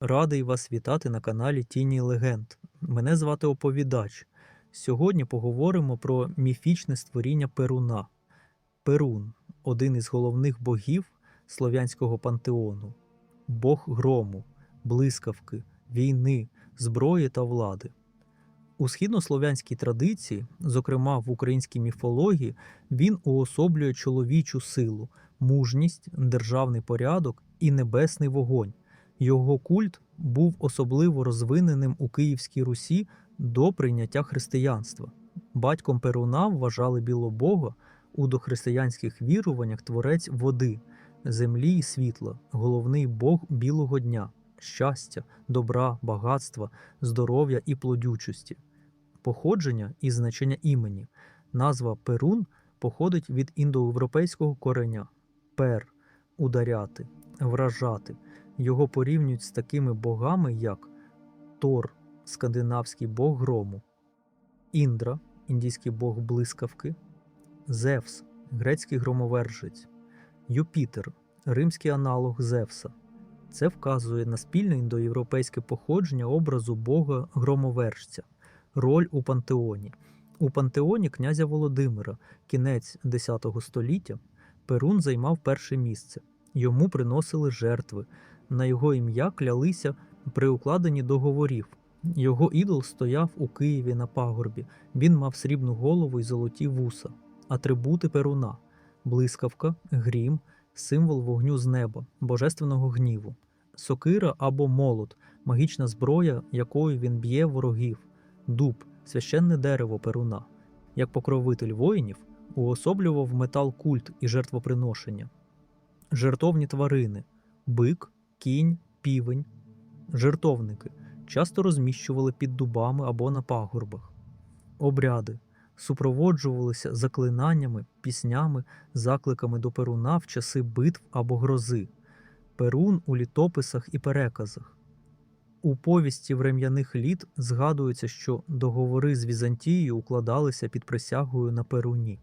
Радий вас вітати на каналі Тіні Легенд. Мене звати Оповідач. Сьогодні поговоримо про міфічне створіння Перуна. Перун один із головних богів слов'янського пантеону, бог грому, блискавки, війни, зброї та влади. У східнослов'янській традиції, зокрема в українській міфології, він уособлює чоловічу силу, мужність, державний порядок і небесний вогонь. Його культ був особливо розвиненим у Київській Русі до прийняття християнства. Батьком Перуна вважали білобога у дохристиянських віруваннях творець води, землі і світла, головний бог білого дня, щастя, добра, багатства, здоров'я і плодючості. Походження і значення імені. Назва Перун походить від індоєвропейського кореня пер ударяти, вражати. Його порівнюють з такими богами, як Тор, скандинавський бог грому, Індра, індійський бог блискавки, Зевс, грецький громовержець, Юпітер, римський аналог Зевса. Це вказує на спільне індоєвропейське походження образу бога громовержця, роль у пантеоні. У пантеоні князя Володимира, кінець X століття, Перун займав перше місце. Йому приносили жертви, на його ім'я клялися при укладенні договорів. Його ідол стояв у Києві на пагорбі. Він мав срібну голову і золоті вуса, атрибути перуна, блискавка, грім, символ вогню з неба, божественного гніву, сокира або молот, магічна зброя, якою він б'є ворогів, дуб, священне дерево перуна. Як покровитель воїнів, уособлював метал культ і жертвоприношення, жертовні тварини, бик, кінь, півень, жертовники часто розміщували під дубами або на пагорбах. Обряди супроводжувалися заклинаннями, піснями, закликами до перуна в часи битв або грози, перун у літописах і переказах. У повісті врем'яних літ згадується, що договори з Візантією укладалися під присягою на перуні.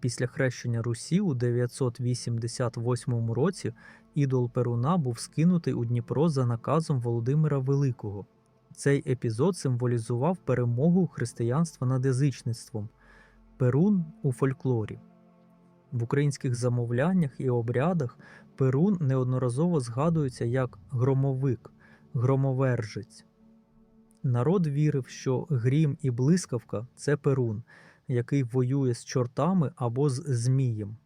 Після хрещення Русі у 988 році ідол Перуна був скинутий у Дніпро за наказом Володимира Великого. Цей епізод символізував перемогу християнства над язичництвом. Перун у фольклорі. В українських замовляннях і обрядах Перун неодноразово згадується як громовик, громовержець. Народ вірив, що грім і блискавка це Перун, який воює з чортами або з змієм.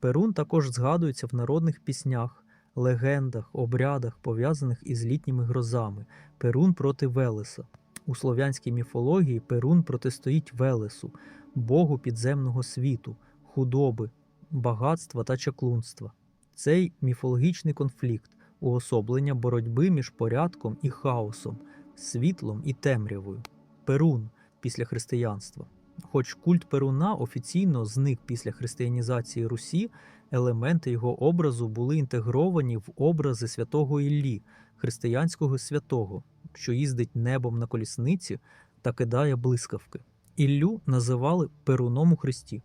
Перун також згадується в народних піснях, легендах, обрядах, пов'язаних із літніми грозами. Перун проти Велеса. У слов'янській міфології Перун протистоїть Велесу, богу підземного світу, худоби, багатства та чаклунства. Цей міфологічний конфлікт уособлення боротьби між порядком і хаосом, світлом і темрявою. Перун після християнства. Хоч культ Перуна офіційно зник після християнізації Русі, елементи його образу були інтегровані в образи святого Іллі, християнського святого, що їздить небом на колісниці та кидає блискавки. Іллю називали Перуном у Христі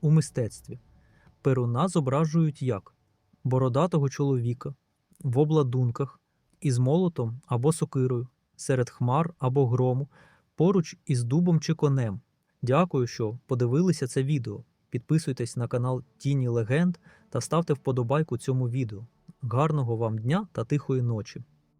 у мистецтві. Перуна зображують як бородатого чоловіка в обладунках із молотом або сокирою, серед хмар або грому, поруч із дубом чи конем. Дякую, що подивилися це відео. Підписуйтесь на канал Тіні Легенд та ставте вподобайку цьому відео. Гарного вам дня та тихої ночі!